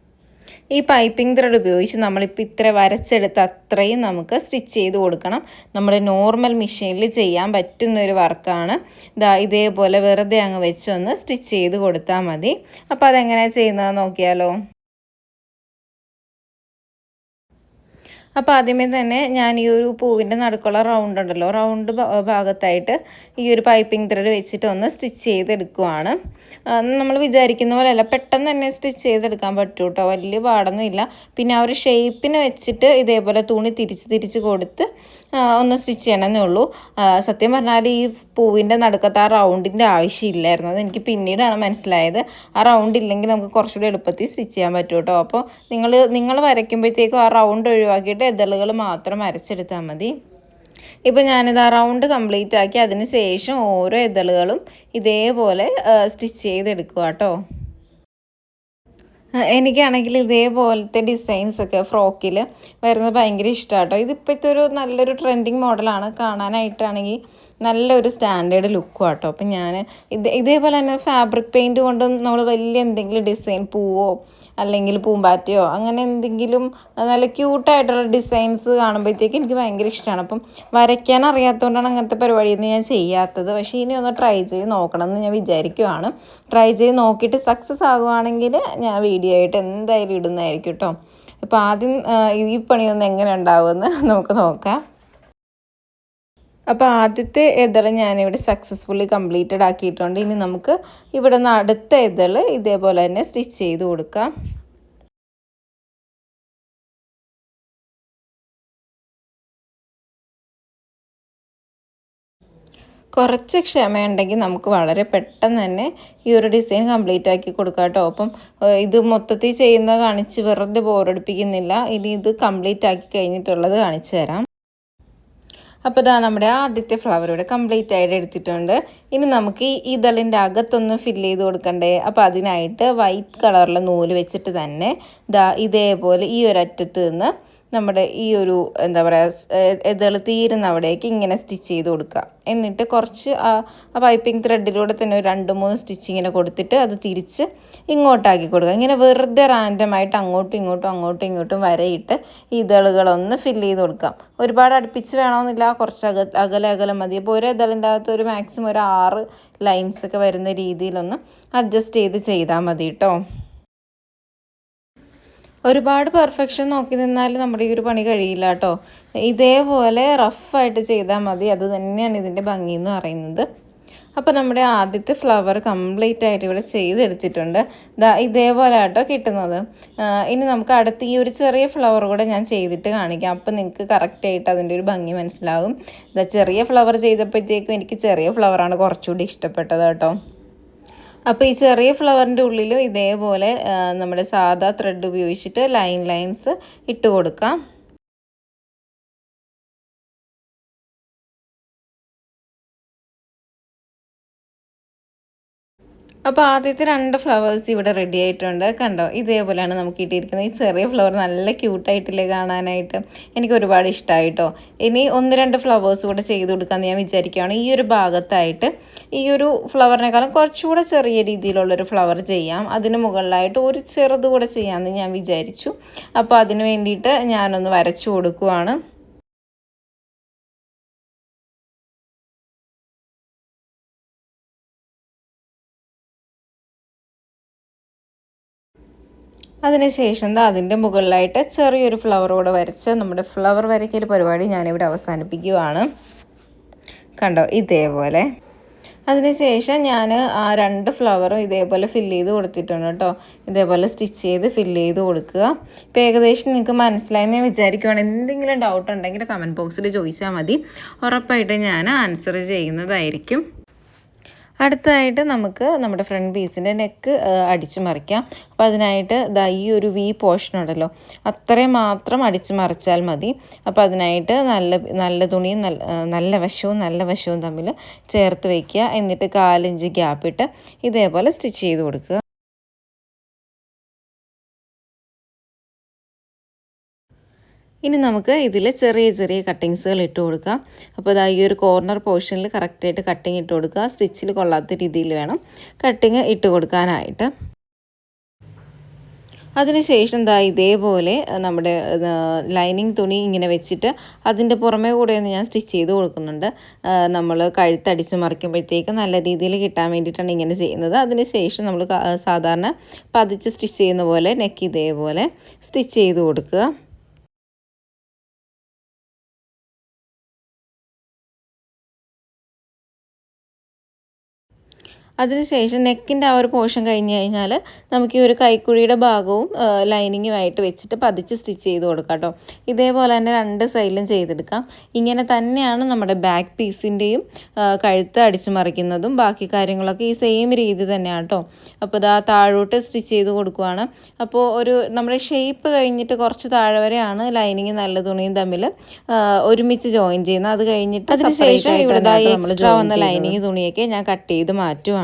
ഈ പൈപ്പിംഗ് ത്രെഡ് ഉപയോഗിച്ച് നമ്മളിപ്പോൾ ഇത്ര വരച്ചെടുത്ത് അത്രയും നമുക്ക് സ്റ്റിച്ച് ചെയ്ത് കൊടുക്കണം. നമ്മുടെ നോർമൽ മെഷീനിൽ ചെയ്യാൻ പറ്റുന്ന ഒരു വർക്കാണ് ഇതാ ഇതേപോലെ വെറുതെ അങ്ങ് വെച്ചൊന്ന് സ്റ്റിച്ച് ചെയ്ത് കൊടുത്താൽ മതി. അപ്പോൾ അതെങ്ങനെയാണ് ചെയ്യുന്നത് നോക്കിയാലോ. അപ്പോൾ ആദ്യമേ തന്നെ ഞാൻ ഈ ഒരു പൂവിന്റെ നടുക്കുള്ള റൗണ്ട് ഉണ്ടല്ലോ. റൗണ്ട് ഭാഗത്തായിട്ട് ഈ ഒരു പൈപ്പിംഗ് ത്രെഡ് വെച്ചിട്ട് ഒന്ന് സ്റ്റിച്ച് ചെയ്തെടുക്കുവാണ്. നമ്മൾ വിചാരിക്കുന്ന പോലെയല്ല പെട്ടെന്ന് തന്നെ സ്റ്റിച്ച് ചെയ്തെടുക്കാൻ പറ്റും കേട്ടോ വലിയ പാടൊന്നുമില്ല. പിന്നെ ആ ഒരു ഷേപ്പിന് വെച്ചിട്ട് ഇതേപോലെ തുണി തിരിച്ച് തിരിച്ച് കൊടുത്ത് ഒന്ന് സ്റ്റിച്ച് ചെയ്യണമെന്നേ ഉള്ളൂ. സത്യം പറഞ്ഞാൽ ഈ പൂവിന്റെ നടുക്കത്ത് ആ റൗണ്ടിന്റെ ആവശ്യമില്ലായിരുന്നു. അത് എനിക്ക് പിന്നീടാണ് മനസ്സിലായത്. ആ റൗണ്ട് ഇല്ലെങ്കിൽ നമുക്ക് കുറച്ചുകൂടി എളുപ്പത്തിൽ സ്റ്റിച്ച് ചെയ്യാൻ പറ്റും കേട്ടോ. അപ്പോൾ നിങ്ങൾ നിങ്ങൾ വരയ്ക്കുമ്പോഴത്തേക്കും ആ റൗണ്ട് ഒഴിവാക്കിയിട്ട് എതളുകൾ മാത്രം വരച്ചെടുത്താൽ മതി. ഇപ്പോൾ ഞാനിത് ആ റൗണ്ട് കംപ്ലീറ്റ് ആക്കി അതിന് ശേഷം ഓരോ എതളുകളും ഇതേപോലെ സ്റ്റിച്ച് ചെയ്തെടുക്കുക കേട്ടോ. എനിക്കാണെങ്കിൽ ഇതേപോലത്തെ ഡിസൈൻസ് ഒക്കെ ഫ്രോക്കിൽ വരുന്നത് ഭയങ്കര ഇഷ്ടമാണ് കേട്ടോ ഇതിപ്പോഴത്തെ ഒരു നല്ലൊരു ട്രെൻഡിങ് മോഡലാണ് കാണാനായിട്ടാണെങ്കിൽ നല്ലൊരു സ്റ്റാൻഡേർഡ് ലുക്കും ആട്ടോ. അപ്പം ഞാൻ ഇത് ഇതേപോലെ തന്നെ ഫാബ്രിക് പെയിന്റ് കൊണ്ടും നമ്മൾ വലിയ എന്തെങ്കിലും ഡിസൈൻ പൂവോ അല്ലെങ്കിൽ പൂമ്പാറ്റയോ അങ്ങനെ എന്തെങ്കിലും നല്ല ക്യൂട്ടായിട്ടുള്ള ഡിസൈൻസ് കാണുമ്പോഴത്തേക്ക് എനിക്ക് ഭയങ്കര ഇഷ്ടമാണ് അപ്പം വരയ്ക്കാൻ അറിയാത്തതുകൊണ്ടാണ് അങ്ങനത്തെ പരിപാടിയൊന്നും ഞാൻ ചെയ്യാത്തത്. പക്ഷേ ഇനി ഒന്ന് ട്രൈ ചെയ്ത് നോക്കണം എന്ന് ഞാൻ വിചാരിക്കുവാണ്. ട്രൈ ചെയ്ത് നോക്കിയിട്ട് സക്സസ് ആകുവാണെങ്കിൽ ഞാൻ വീഡിയോ ആയിട്ട് എന്തായാലും ഇടുന്നതായിരിക്കും കേട്ടോ അപ്പോൾ ആദ്യം ഈ പണിയൊന്നും എങ്ങനെ ഉണ്ടാവുമെന്ന് നമുക്ക് നോക്കാം. അപ്പോൾ ആദ്യത്തെ എതൾ ഞാനിവിടെ സക്സസ്ഫുള്ളി കംപ്ലീറ്റഡ് ആക്കിയിട്ടുണ്ട്. ഇനി നമുക്ക് ഇവിടെ നിന്ന് അടുത്ത എതൾ ഇതേപോലെ തന്നെ സ്റ്റിച്ച് ചെയ്ത് കൊടുക്കാം. കുറച്ച് ക്ഷമയുണ്ടെങ്കിൽ നമുക്ക് വളരെ പെട്ടെന്ന് തന്നെ ഈ ഒരു ഡിസൈൻ കംപ്ലീറ്റ് ആക്കി കൊടുക്കാം കേട്ടോ. അപ്പം ഇത് മൊത്തത്തിൽ ചെയ്യുന്ന കാണിച്ച് വെറുതെ ബോറടിപ്പിക്കുന്നില്ല ഇനി ഇത് കംപ്ലീറ്റ് ആക്കി കഴിഞ്ഞിട്ടുള്ളത് കാണിച്ചു തരാം. അപ്പോൾ ഇതാ നമ്മുടെ ആദ്യത്തെ ഫ്ലവർ ഇവിടെ കംപ്ലീറ്റ് ആയിട്ട് എടുത്തിട്ടുണ്ട്. ഇനി നമുക്ക് ഈ ഇതളിന്റെ അകത്തൊന്ന് ഫില്ല് ചെയ്ത് കൊടുക്കണ്ടേ? അപ്പോൾ അതിനായിട്ട് വൈറ്റ് കളറിലെ നൂൽ വെച്ചിട്ട് തന്നെ ദാ ഇതേപോലെ ഈ ഒരറ്റത്ത് നിന്ന് നമ്മുടെ ഈ ഒരു എന്താ പറയുക ഇതൾ തീരുന്ന അവിടേക്ക് ഇങ്ങനെ സ്റ്റിച്ച് ചെയ്ത് കൊടുക്കുക. എന്നിട്ട് കുറച്ച് ആ പൈപ്പിംഗ് ത്രെഡിലൂടെ തന്നെ ഒരു രണ്ട് മൂന്ന് സ്റ്റിച്ച് ഇങ്ങനെ കൊടുത്തിട്ട് അത് തിരിച്ച് ഇങ്ങോട്ടാക്കി കൊടുക്കുക. ഇങ്ങനെ വെറുതെ റാൻഡമായിട്ട് അങ്ങോട്ടും ഇങ്ങോട്ടും അങ്ങോട്ടും ഇങ്ങോട്ടും വരയിട്ട് ഇതളുകളൊന്ന് ഫില്ല് ചെയ്ത് കൊടുക്കാം ഒരുപാട് അടുപ്പിച്ച് വേണമെന്നില്ല. കുറച്ച് അക അകലെ അകലെ മതി. അപ്പോൾ ഒരു ഇതളിന്റെ അകത്ത് ഒരു മാക്സിമം ഒരു ആറ് ലൈൻസ് ഒക്കെ വരുന്ന രീതിയിലൊന്ന് അഡ്ജസ്റ്റ് ചെയ്ത് ചെയ്താൽ മതി കേട്ടോ. ഒരുപാട് പെർഫെക്ഷൻ നോക്കി നിന്നാൽ നമ്മുടെ ഈ ഒരു പണി കഴിയില്ല കേട്ടോ ഇതേപോലെ റഫായിട്ട് ചെയ്താൽ മതി. അത് തന്നെയാണ് ഇതിന്റെ ഭംഗി എന്ന് പറയുന്നത്. അപ്പോൾ നമ്മുടെ ആദ്യത്തെ ഫ്ലവർ കംപ്ലീറ്റ് ആയിട്ട് ഇവിടെ ചെയ്തെടുത്തിട്ടുണ്ട്. ദാ ഇതേപോലെ ആട്ടോ കിട്ടുന്നത്. ഇനി നമുക്ക് അടുത്ത ഈ ഒരു ചെറിയ ഫ്ലവർ കൂടെ ഞാൻ ചെയ്തിട്ട് കാണിക്കാം. അപ്പോൾ നിങ്ങൾക്ക് കറക്റ്റായിട്ട് അതിന്റെ ഒരു ഭംഗി മനസ്സിലാവും. ദാ ചെറിയ ഫ്ലവർ ചെയ്തപ്പോഴത്തേക്കും എനിക്ക് ചെറിയ ഫ്ലവറാണ് കുറച്ചുകൂടി ഇഷ്ടപ്പെട്ടത് കേട്ടോ. അപ്പോൾ ഈ ചെറിയ ഫ്ലവറിന്റെ ഉള്ളിലും ഇതേപോലെ നമ്മുടെ സാധാ ത്രെഡ് ഉപയോഗിച്ചിട്ട് ലൈൻ ലൈൻസ് ഇട്ട് കൊടുക്കാം. അപ്പോൾ ആദ്യത്തെ രണ്ട് ഫ്ലവേഴ്സ് ഇവിടെ റെഡി ആയിട്ടുണ്ട്. കണ്ടോ? ഇതേപോലെയാണ് നമുക്ക് കിട്ടിയിരിക്കുന്നത്. ഈ ചെറിയ ഫ്ലവർ നല്ല ക്യൂട്ടായിട്ടില്ലേ കാണാനായിട്ട്? എനിക്ക് ഒരുപാട് ഇഷ്ടമായിട്ടോ ഇനി ഒന്ന് രണ്ട് ഫ്ലവേഴ്സ് കൂടെ ചെയ്ത് കൊടുക്കാമെന്ന് ഞാൻ വിചാരിക്കുകയാണ് ഈ ഒരു ഭാഗത്തായിട്ട് ഈ ഒരു ഫ്ലവറിനേക്കാളും കുറച്ചുകൂടെ ചെറിയ രീതിയിലുള്ളൊരു ഫ്ലവർ ചെയ്യാം. അതിന് മുകളിലായിട്ട് ഒരു ചെറുത് കൂടെ ചെയ്യാമെന്ന് ഞാൻ വിചാരിച്ചു. അപ്പോൾ അതിന് വേണ്ടിയിട്ട് ഞാനൊന്ന് വരച്ചു കൊടുക്കുവാണ്. അതിനുശേഷം അതിന്റെ മുകളിലായിട്ട് ചെറിയൊരു ഫ്ലവർ കൂടെ വരച്ച് നമ്മുടെ ഫ്ലവർ വരയ്ക്കൽ പരിപാടി ഞാനിവിടെ അവസാനിപ്പിക്കുവാണ്. കണ്ടോ? ഇതേപോലെ. അതിനുശേഷം ഞാൻ ആ രണ്ട് ഫ്ലവറും ഇതേപോലെ ഫില്ല് ചെയ്ത് കൊടുത്തിട്ടുണ്ട് കേട്ടോ. ഇതേപോലെ സ്റ്റിച്ച് ചെയ്ത് ഫില്ല് ചെയ്ത് കൊടുക്കുക. ഇപ്പോൾ ഏകദേശം നിങ്ങൾക്ക് മനസ്സിലായെന്ന് ഞാൻ വിചാരിക്കുവാണ്. എന്തെങ്കിലും ഡൗട്ട് ഉണ്ടെങ്കിൽ കമന്റ് ബോക്സിൽ ചോദിച്ചാൽ മതി. ഉറപ്പായിട്ട് ഞാൻ ആൻസർ ചെയ്യുന്നതായിരിക്കും. അടുത്തതായിട്ട് നമുക്ക് നമ്മുടെ ഫ്രണ്ട് പീസിന്റെ നെക്ക് അടിച്ചു മറിക്കാം. അപ്പോൾ അതിനായിട്ട് ദാ ഈ ഒരു വി പോർഷൻ ഉണ്ടല്ലോ. അത്രയും മാത്രം അടിച്ചു മറിച്ചാൽ മതി. അപ്പോൾ അതിനായിട്ട് നല്ല നല്ല തുണിയും നല്ല നല്ല വശവും നല്ല വശവും തമ്മിൽ ചേർത്ത് വയ്ക്കുക എന്നിട്ട് കാലിഞ്ച് ഗ്യാപ്പിട്ട് ഇതേപോലെ സ്റ്റിച്ച് ചെയ്ത് കൊടുക്കുക. ഇനി നമുക്ക് ഇതിൽ ചെറിയ ചെറിയ കട്ടിങ്സുകൾ ഇട്ട് കൊടുക്കാം അപ്പോൾ ഇതാ ഈ ഒരു കോർണർ പോർഷനിൽ കറക്റ്റായിട്ട് കട്ടിങ് ഇട്ട് കൊടുക്കുക. സ്റ്റിച്ചിൽ കൊള്ളാത്ത രീതിയിൽ വേണം കട്ടിങ് ഇട്ട് കൊടുക്കാനായിട്ട്. അതിനുശേഷം ദാ ഇതേപോലെ നമ്മുടെ ലൈനിങ് തുണി ഇങ്ങനെ വെച്ചിട്ട് അതിന്റെ പുറമേ കൂടെ ഒന്ന് ഞാൻ സ്റ്റിച്ച് ചെയ്ത് കൊടുക്കുന്നുണ്ട്. നമ്മൾ കഴുത്തടിച്ച് മറിക്കുമ്പോഴത്തേക്ക് നല്ല രീതിയിൽ കിട്ടാൻ വേണ്ടിയിട്ടാണ് ഇങ്ങനെ ചെയ്യുന്നത്. അതിനുശേഷം നമ്മൾ സാധാരണ പതിച്ച് സ്റ്റിച്ച് ചെയ്യുന്ന പോലെ നെക്ക് ഇതേപോലെ സ്റ്റിച്ച് ചെയ്ത് കൊടുക്കുക. അതിനുശേഷം നെക്കിന്റെ ആ ഒരു പോർഷൻ കഴിഞ്ഞ് കഴിഞ്ഞാൽ നമുക്ക് ഈ ഒരു കൈക്കുഴിയുടെ ഭാഗവും ലൈനിങ്ങുമായിട്ട് വെച്ചിട്ട് പതിച്ച് സ്റ്റിച്ച് ചെയ്ത് കൊടുക്കാം കേട്ടോ. ഇതേപോലെ തന്നെ രണ്ട് സൈഡിലും ചെയ്തെടുക്കാം. ഇങ്ങനെ തന്നെയാണ് നമ്മുടെ ബാക്ക് പീസിന്റെയും കഴുത്ത് അടിച്ചു മറിക്കുന്നതും ബാക്കി കാര്യങ്ങളൊക്കെ ഈ സെയിം രീതി തന്നെയാണ് കേട്ടോ. അപ്പോൾ ഇതാ താഴോട്ട് സ്റ്റിച്ച് ചെയ്ത് കൊടുക്കുവാണ്. അപ്പോൾ ഒരു നമ്മുടെ ഷേപ്പ് കഴിഞ്ഞിട്ട് കുറച്ച് താഴെ വരെയാണ് ലൈനിങ് നല്ല തുണിയും തമ്മിൽ ഒരുമിച്ച് ജോയിൻ ചെയ്യുന്നത്. അത് കഴിഞ്ഞിട്ട് അതിനുശേഷം ഇവിടെ എക്സ്ട്രാ വന്ന ലൈനിങ് തുണിയൊക്കെ ഞാൻ കട്ട് ചെയ്ത് മാറ്റുവാണ്.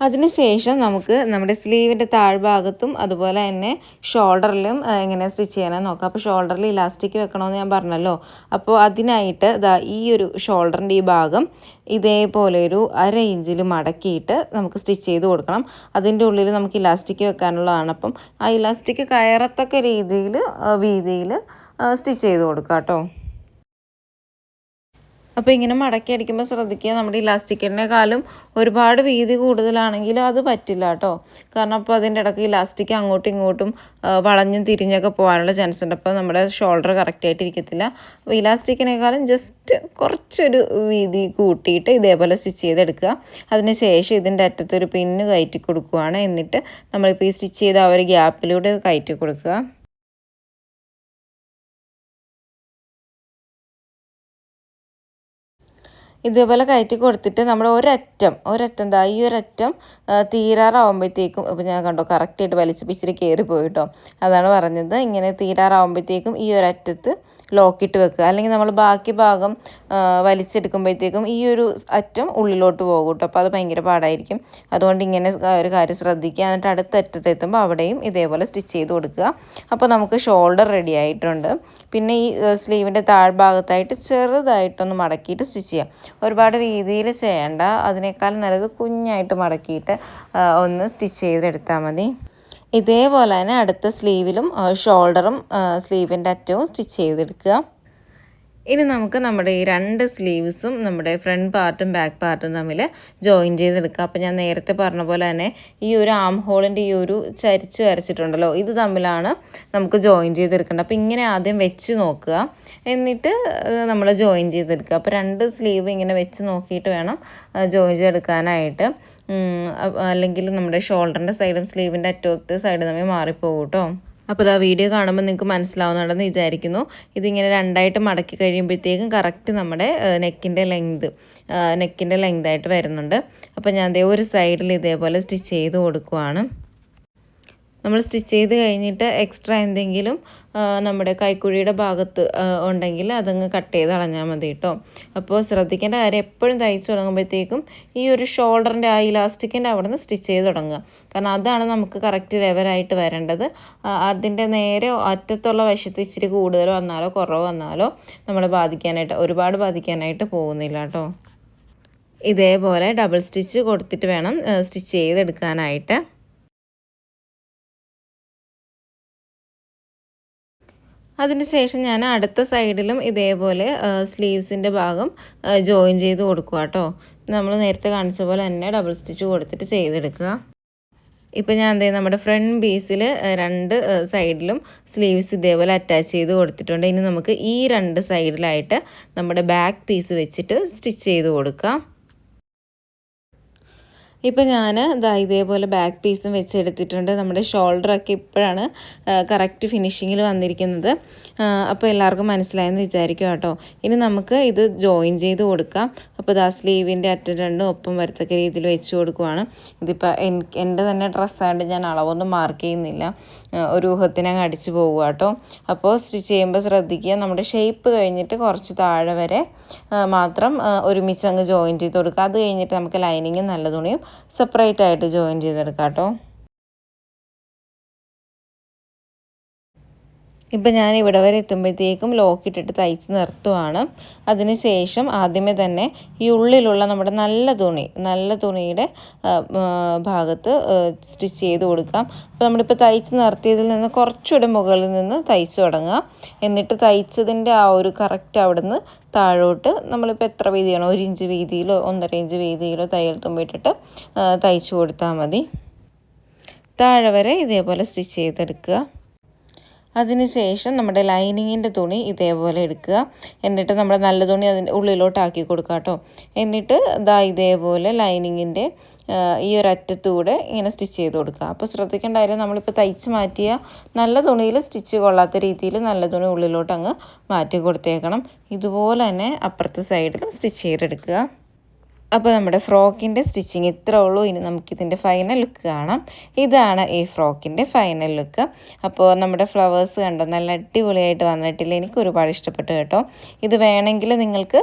അതിനുശേഷം നമുക്ക് നമ്മുടെ സ്ലീവിന്റെ താഴ്ഭാഗത്തും അതുപോലെ തന്നെ ഷോൾഡറിലും എങ്ങനെ സ്റ്റിച്ച് ചെയ്യാനാണ് നോക്കാം. അപ്പോൾ ഷോൾഡറിൽ ഇലാസ്റ്റിക് വെക്കണമെന്ന് ഞാൻ പറഞ്ഞല്ലോ. അപ്പോൾ അതിനായിട്ട് ഇതാ ഈ ഒരു ഷോൾഡറിന്റെ ഈ ഭാഗം ഇതേപോലെ ഒരു അര ഇഞ്ചിൽ മടക്കിയിട്ട് നമുക്ക് സ്റ്റിച്ച് ചെയ്ത് കൊടുക്കണം. അതിന്റെ ഉള്ളിൽ നമുക്ക് ഇലാസ്റ്റിക് വെക്കാനുള്ളതാണ്. അപ്പം ആ ഇലാസ്റ്റിക് കയറത്തക്ക രീതിയിൽ വീതിയിൽ സ്റ്റിച്ച് ചെയ്ത് കൊടുക്കുക കേട്ടോ. അപ്പോൾ ഇങ്ങനെ മടക്കി അടിക്കുമ്പോൾ ശ്രദ്ധിക്കുക നമ്മുടെ ഇലാസ്റ്റിക്കിനേക്കാളും ഒരുപാട് വീതി കൂടുതലാണെങ്കിൽ അത് പറ്റില്ല കേട്ടോ. കാരണം അപ്പോൾ അതിന്റെ ഇടയ്ക്ക് ഇലാസ്റ്റിക് അങ്ങോട്ടും ഇങ്ങോട്ടും വളഞ്ഞും തിരിഞ്ഞൊക്കെ പോകാനുള്ള ചാൻസ് ഉണ്ട്. അപ്പോൾ നമ്മുടെ ഷോൾഡർ കറക്റ്റായിട്ട് ഇരിക്കത്തില്ല. അപ്പോൾ ഇലാസ്റ്റിക്കിനേക്കാളും ജസ്റ്റ് കുറച്ചൊരു വീതി കൂട്ടിയിട്ട് ഇതേപോലെ സ്റ്റിച്ച് ചെയ്തെടുക്കുക. അതിന് ശേഷം ഇതിന്റെ അറ്റത്തൊരു പിന്ന് കയറ്റി കൊടുക്കുകയാണ്. എന്നിട്ട് നമ്മളിപ്പോൾ ഈ സ്റ്റിച്ച് ചെയ്ത ആ ഒരു ഗ്യാപ്പിലൂടെ കയറ്റി കൊടുക്കുക. ഇതേപോലെ കയറ്റി കൊടുത്തിട്ട് നമ്മൾ ഒരറ്റം ഒരറ്റം ദാ ഈ ഒരറ്റം തീരാറാവുമ്പോഴത്തേക്കും ഇപ്പോൾ ഞാൻ കണ്ടോ കറക്റ്റായിട്ട് വലിച്ച് പിച്ചിരി കയറി പോയിട്ടോ അതാണ് പറഞ്ഞത്. ഇങ്ങനെ തീരാറാവുമ്പോഴത്തേക്കും ഈ ഒരറ്റത്ത് ലോക്കിട്ട് വെക്കുക. അല്ലെങ്കിൽ നമ്മൾ ബാക്കി ഭാഗം വലിച്ചെടുക്കുമ്പോഴത്തേക്കും ഈ ഒരു അറ്റം ഉള്ളിലോട്ട് പോകും കേട്ടോ. അപ്പോൾ അത് ഭയങ്കര പാടായിരിക്കും. അതുകൊണ്ട് ഇങ്ങനെ ഒരു കാര്യം ശ്രദ്ധിക്കുക. എന്നിട്ട് അടുത്ത അറ്റത്ത് എത്തുമ്പോൾ അവിടെയും ഇതേപോലെ സ്റ്റിച്ച് ചെയ്ത് കൊടുക്കുക. അപ്പോൾ നമുക്ക് ഷോൾഡർ റെഡി ആയിട്ടുണ്ട്. പിന്നെ ഈ സ്ലീവിന്റെ താഴ്ഭാഗത്തായിട്ട് ചെറുതായിട്ടൊന്ന് മടക്കിയിട്ട് സ്റ്റിച്ച് ചെയ്യാം. ഒരുപാട് വീതിയിൽ ചെയ്യേണ്ട അതിനേക്കാൾ നല്ലത് കുഞ്ഞായിട്ട് മടക്കിയിട്ട് ഒന്ന് സ്റ്റിച്ച് ചെയ്തെടുത്താൽ മതി. ഇതേപോലെ തന്നെ അടുത്ത സ്ലീവിലും ഷോൾഡറും സ്ലീവിന്റെ അറ്റവും സ്റ്റിച്ച് ചെയ്തെടുക്കുക. ഇനി നമുക്ക് നമ്മുടെ ഈ രണ്ട് സ്ലീവ്സും നമ്മുടെ ഫ്രണ്ട് പാർട്ടും ബാക്ക് പാർട്ടും തമ്മിൽ ജോയിൻ ചെയ്തെടുക്കുക അപ്പോൾ ഞാൻ നേരത്തെ പറഞ്ഞ പോലെ തന്നെ ഈ ഒരു ആം ഹോളിന്റെ ഈ ഒരു ചരിച്ച് വരച്ചിട്ടുണ്ടല്ലോ ഇത് തമ്മിലാണ് നമുക്ക് ജോയിൻ ചെയ്തെടുക്കേണ്ടത്. അപ്പോൾ ഇങ്ങനെ ആദ്യം വെച്ച് നോക്കുക. എന്നിട്ട് നമ്മൾ ജോയിൻ ചെയ്തെടുക്കുക. അപ്പോൾ രണ്ട് സ്ലീവ് ഇങ്ങനെ വെച്ച് നോക്കിയിട്ട് വേണം ജോയിൻ ചെയ്തെടുക്കാനായിട്ട്. അല്ലെങ്കിൽ നമ്മുടെ ഷോൾഡറിന്റെ സൈഡും സ്ലീവിന്റെ അറ്റത്തെ സൈഡ് തമ്മിൽ മാറിപ്പോകും കേട്ടോ അപ്പോൾ ആ വീഡിയോ കാണുമ്പോൾ നിങ്ങൾക്ക് മനസ്സിലാവുന്നുണ്ടെന്ന് വിചാരിക്കുന്നു. ഇതിങ്ങനെ രണ്ടായിട്ട് മടക്കി കഴിയുമ്പോഴത്തേക്കും കറക്റ്റ് നമ്മുടെ നെക്കിന്റെ ലെങ്ത് നെക്കിന്റെ ലെങ്തായിട്ട് വരുന്നുണ്ട്. അപ്പോൾ ഞാൻ ദേ ഒരു സൈഡിൽ ഇതേപോലെ സ്റ്റിച്ച് ചെയ്ത് കൊടുക്കുവാണ്. നമ്മൾ സ്റ്റിച്ച് ചെയ്ത് കഴിഞ്ഞിട്ട് എക്സ്ട്രാ എന്തെങ്കിലും നമ്മുടെ കൈക്കുഴിയുടെ ഭാഗത്ത് ഉണ്ടെങ്കിൽ അതങ്ങ് കട്ട് ചെയ്ത് കളഞ്ഞാൽ മതി കേട്ടോ അപ്പോൾ ശ്രദ്ധിക്കേണ്ട കാര്യം എപ്പോഴും തയ്ച്ച് തുടങ്ങുമ്പോഴത്തേക്കും ഈ ഒരു ഷോൾഡറിന്റെ ആ ഇലാസ്റ്റിക്കിന്റെ അവിടെ നിന്ന് സ്റ്റിച്ച് ചെയ്ത് തുടങ്ങുക. കാരണം അതാണ് നമുക്ക് കറക്റ്റ് ലെവലായിട്ട് വരേണ്ടത്. അതിന്റെ നേരെ അറ്റത്തുള്ള വശത്ത് ഇച്ചിരി കൂടുതൽ വന്നാലോ കുറവ് വന്നാലോ നമ്മളെ ബാധിക്കാനായിട്ട് ഒരുപാട് ബാധിക്കാനായിട്ട് പോകുന്നില്ല കേട്ടോ ഇതേപോലെ ഡബിൾ സ്റ്റിച്ച് കൊടുത്തിട്ട് വേണം സ്റ്റിച്ച് ചെയ്തെടുക്കാനായിട്ട്. അതിനുശേഷം ഞാൻ അടുത്ത സൈഡിലും ഇതേപോലെ സ്ലീവ്സിന്റെ ഭാഗം ജോയിൻ ചെയ്ത് കൊടുക്കുക കേട്ടോ നമ്മൾ നേരത്തെ കാണിച്ച പോലെ തന്നെ ഡബിൾ സ്റ്റിച്ച് കൊടുത്തിട്ട് ചെയ്തെടുക്കുക. ഇപ്പം ഞാൻ എന്തേ നമ്മുടെ ഫ്രണ്ട് പീസിൽ രണ്ട് സൈഡിലും സ്ലീവ്സ് ഇതേപോലെ അറ്റാച്ച് ചെയ്ത് കൊടുത്തിട്ടുണ്ട്. ഇനി നമുക്ക് ഈ രണ്ട് സൈഡിലായിട്ട് നമ്മുടെ ബാക്ക് പീസ് വെച്ചിട്ട് സ്റ്റിച്ച് ചെയ്ത് കൊടുക്കാം. ഇപ്പം ഞാൻ ഇതാ ഇതേപോലെ ബാക്ക് പീസും വെച്ചെടുത്തിട്ടുണ്ട്. നമ്മുടെ ഷോൾഡറൊക്കെ ഇപ്പോഴാണ് കറക്റ്റ് ഫിനിഷിങ്ങിൽ വന്നിരിക്കുന്നത്. അപ്പോൾ എല്ലാവർക്കും മനസ്സിലായെന്ന് വിചാരിക്കും കേട്ടോ. ഇനി നമുക്ക് ഇത് ജോയിൻ ചെയ്ത് കൊടുക്കാം. അപ്പോൾ ഇതാ സ്ലീവിന്റെ അറ്റ രണ്ടും ഒപ്പം വരത്തക്ക രീതിയിൽ വെച്ച് കൊടുക്കുവാണ്. ഇതിപ്പോൾ എന്റെ തന്നെ ഡ്രസ്സായതുകൊണ്ട് ഞാൻ അളവൊന്നും മാർക്ക് ചെയ്യുന്നില്ല. ഒരു ഊഹത്തിനങ്ങ് അടിച്ചു പോകുക കേട്ടോ. അപ്പോൾ സ്റ്റിച്ച് ചെയ്യുമ്പോൾ ശ്രദ്ധിക്കുക. നമ്മുടെ ഷേപ്പ് കഴിഞ്ഞിട്ട് കുറച്ച് താഴെ വരെ മാത്രം ഒരുമിച്ച് അങ്ങ് ജോയിൻ ചെയ്ത് കൊടുക്കുക. അത് കഴിഞ്ഞിട്ട് നമുക്ക് ലൈനിങ് നല്ല തുണിയും സെപ്പറേറ്റ് ആയിട്ട് ജോയിൻ ചെയ്തെടുക്കാം കേട്ടോ. ഇപ്പം ഞാൻ ഇവിടെ വരെ എത്തുമ്പോഴത്തേക്കും ലോക്കിട്ടിട്ട് തയ്ച്ച് നിർത്തുവാണ്. അതിന് ശേഷം ആദ്യമേ തന്നെ ഈ ഉള്ളിലുള്ള നമ്മുടെ നല്ല തുണി നല്ല തുണിയുടെ ഭാഗത്ത് സ്റ്റിച്ച് ചെയ്ത് കൊടുക്കാം. അപ്പോൾ നമ്മളിപ്പോൾ തയ്ച്ച് നിർത്തിയതിൽ നിന്ന് കുറച്ചുകൂടെ മുകളിൽ നിന്ന് തയ്ച്ച് തുടങ്ങുക എന്നിട്ട് തയ്ച്ചതിന്റെ ആ ഒരു കറക്റ്റ് അവിടുന്ന് താഴോട്ട് നമ്മളിപ്പോൾ എത്ര വീതിയാണോ ഒരു ഇഞ്ച് വീതിയിലോ ഒന്നര ഇഞ്ച് വീതിയിലോ തയ്യൽ തുമ്പിട്ടിട്ട് തയ്ച്ച് കൊടുത്താൽ മതി. താഴെ വരെ ഇതേപോലെ സ്റ്റിച്ച് ചെയ്തെടുക്കുക. അതിനുശേഷം നമ്മുടെ ലൈനിങ്ങിന്റെ തുണി ഇതേപോലെ എടുക്കുക. എന്നിട്ട് നമ്മുടെ നല്ല തുണി അതിന്റെ ഉള്ളിലോട്ടാക്കി കൊടുക്കുക കേട്ടോ. എന്നിട്ട് ദാ ഇതേപോലെ ലൈനിങ്ങിന്റെ ഈ ഒരു അറ്റത്തൂടെ ഇങ്ങനെ സ്റ്റിച്ച് ചെയ്ത് കൊടുക്കുക. അപ്പോൾ ശ്രദ്ധിക്കേണ്ട കാര്യം നമ്മളിപ്പോൾ തയ്ച്ച് മാറ്റിയ നല്ല തുണിയിൽ സ്റ്റിച്ച് കൊള്ളാത്ത രീതിയിൽ നല്ല തുണി ഉള്ളിലോട്ട് അങ്ങ് മാറ്റി കൊടുത്തേക്കണം. ഇതുപോലെ തന്നെ അപ്പുറത്തെ സൈഡിലും സ്റ്റിച്ച് ചെയ്തെടുക്കുക. അപ്പോൾ നമ്മുടെ ഫ്രോക്കിന്റെ സ്റ്റിച്ചിങ് ഇത്രേ ഉള്ളൂ. ഇനി നമുക്കിതിന്റെ ഫൈനൽ ലുക്ക് കാണാം. ഇതാണ് ഈ ഫ്രോക്കിന്റെ ഫൈനൽ ലുക്ക് അപ്പോൾ നമ്മുടെ ഫ്ലവേഴ്സ് കണ്ടോ? നല്ല അടിപൊളിയായിട്ട് വന്നിട്ടില്ല. എനിക്ക് ഒരുപാട് ഇഷ്ടപ്പെട്ടു കേട്ടോ. ഇത് വേണമെങ്കിൽ നിങ്ങൾക്ക്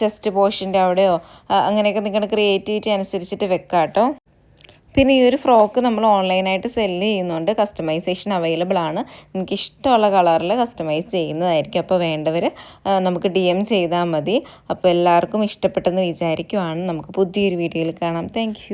ചെസ്റ്റ് പോർഷന്റെ അവിടെയോ അങ്ങനെയൊക്കെ നിങ്ങളുടെ ക്രിയേറ്റിവിറ്റി അനുസരിച്ചിട്ട് വെക്കാം കേട്ടോ പിന്നെ ഈ ഒരു ഫ്രോക്ക് നമ്മൾ ഓൺലൈനായിട്ട് സെല്ല് ചെയ്യുന്നുണ്ട് കസ്റ്റമൈസേഷൻ അവൈലബിൾ ആണ്. നിങ്ങൾക്ക് ഇഷ്ടമുള്ള കളറിൽ കസ്റ്റമൈസ് ചെയ്യുന്നതായിരിക്കും അപ്പോൾ വേണ്ടവർ നമുക്ക് ഡി എം ചെയ്താൽ മതി. അപ്പോൾ എല്ലാവർക്കും ഇഷ്ടപ്പെട്ടെന്ന് വിചാരിക്കുവാണ്. നമുക്ക് പുതിയൊരു വീഡിയോയിൽ കാണാം. താങ്ക്